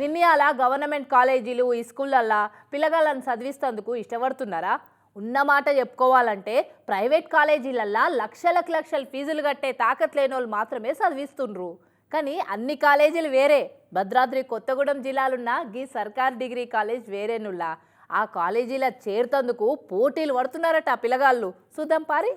నిన్నయాల government కాలేజీలు ఈ స్కూళ్ళల్లో పిల్లగాళ్ళని చదివిస్తేందుకు ఇష్టపడుతున్నారా? ఉన్న మాట చెప్పుకోవాలంటే ప్రైవేట్ కాలేజీలల్లా లక్షలకు లక్షలు ఫీజులు కట్టే తాకత్ లేని వాళ్ళు మాత్రమే చదివిస్తుండ్రు. కానీ అన్ని కాలేజీలు వేరే. భద్రాద్రి కొత్తగూడెం జిల్లాలున్న గీ సర్కార్ డిగ్రీ కాలేజ్ వేరేనుల్లా. ఆ కాలేజీల చేరుతందుకు పోటీలు పడుతున్నారట పిల్లగాళ్ళు. చూద్దాం పారి.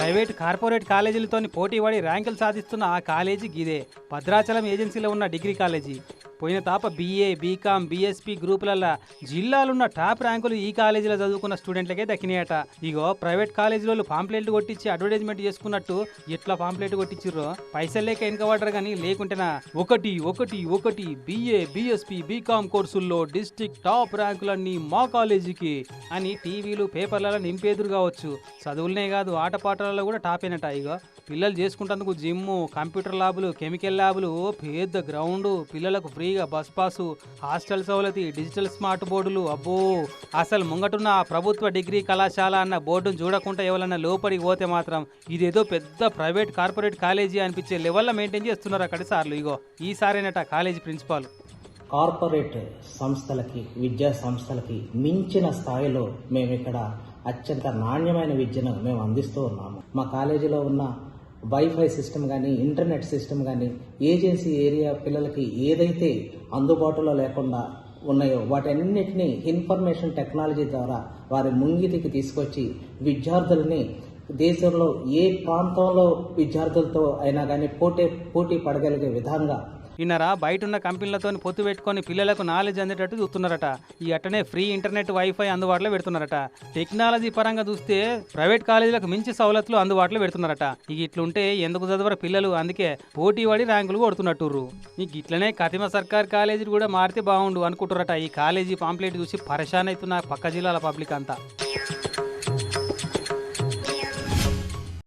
ప్రైవేట్ కార్పొరేట్ కాలేజీలతోని పోటీ పడి ర్యాంకులు సాధిస్తున్న ఆ కాలేజీ గిదే. భద్రాచలం ఏజెన్సీలో ఉన్న డిగ్రీ కాలేజీ. పోయిన తాప బీఏ బీకామ్ బీఎస్పీ గ్రూపులల్లో జిల్లాలున్న టాప్ ర్యాంకులు ఈ కాలేజీలో చదువుకున్న స్టూడెంట్లకే దక్కినాయట. ఇగో ప్రైవేట్ కాలేజీలో పాంప్లెట్లు కొట్టించి అడ్వర్టైజ్మెంట్ చేసుకున్నట్టు ఎట్లా పాంప్లెట్ కొట్టించిర్రో? పైసలు లేక వెనకబడ్డరు కానీ లేకుంటేనా? ఒకటి ఒకటి ఒకటి బీఏ బీఎస్పీ బీకామ్ కోర్సుల్లో డిస్టిక్ టాప్ ర్యాంకులన్నీ మా కాలేజీకి అని టీవీలు పేపర్లలో నింపేదురు కావచ్చు. చదువులనే కాదు ఆటపాటలలో కూడా టాప్ అయినట ఇగో. పిల్లలు చేసుకుంటేందుకు జిమ్ కంప్యూటర్ ల్యాబులు కెమికల్ ల్యాబులు పెద్ద గ్రౌండ్. పిల్లలకు ఫ్రీగా బస్ పాసు హాస్టల్ సౌలతి డిజిటల్ స్మార్ట్ బోర్డులు. అబ్బో! అసలు ముంగటున్న ఆ ప్రభుత్వ డిగ్రీ కళాశాల అన్న బోర్డును చూడకుండా ఎవరన్నా లోపలికి పోతే మాత్రం ఇదేదో పెద్ద ప్రైవేట్ కార్పొరేట్ కాలేజీ అనిపించే లెవెల్లో మెయింటైన్ చేస్తున్నారు అక్కడ సార్లు. ఇగో ఈసారేనట కాలేజీ ప్రిన్సిపాల్. కార్పొరేట్ సంస్థలకి విద్యా సంస్థలకి మించిన స్థాయిలో మేము ఇక్కడ అత్యంత నాణ్యమైన విద్యను మేము అందిస్తూ ఉన్నాము. మా కాలేజీలో ఉన్న వైఫై సిస్టమ్ కానీ ఇంటర్నెట్ సిస్టమ్ కానీ ఏజెన్సీ ఏరియా పిల్లలకి ఏదైతే అందుబాటులో లేకుండా ఉన్నాయో వాటన్నిటినీ ఇన్ఫర్మేషన్ టెక్నాలజీ ద్వారా వారి ముంగిటికి తీసుకొచ్చి విద్యార్థులని దేశంలో ఏ ప్రాంతంలో విద్యార్థులతో అయినా కానీ పోటీ పోటీ పడగలిగే విధంగా ఇన్నరా బయట ఉన్న కంపెనీలతో పొత్తు పెట్టుకొని పిల్లలకు నాలెడ్జ్ అందేటట్టు చూస్తున్నారట. ఈ అట్టనే ఫ్రీ ఇంటర్నెట్ వైఫై అందుబాటులో పెడుతున్నారట. టెక్నాలజీ పరంగా చూస్తే ప్రైవేట్ కాలేజీలకు మించి సవలతులు అందుబాటులో పెడుతున్నారట. ఇక ఇట్లుంటే ఎందుకు చదవరు పిల్లలు? అందుకే పోటీ పడి ర్యాంకులు కొడుతున్నట్టుర్రు. ఇక ఇట్లనే కతిమ సర్కార్ కాలేజీలు కూడా మారితే బాగుండు అనుకుంటున్నారట ఈ కాలేజీ పాంప్లెట్ చూసి పరేషాన్ అవుతున్న పక్క జిల్లాల పబ్లిక్ అంతా.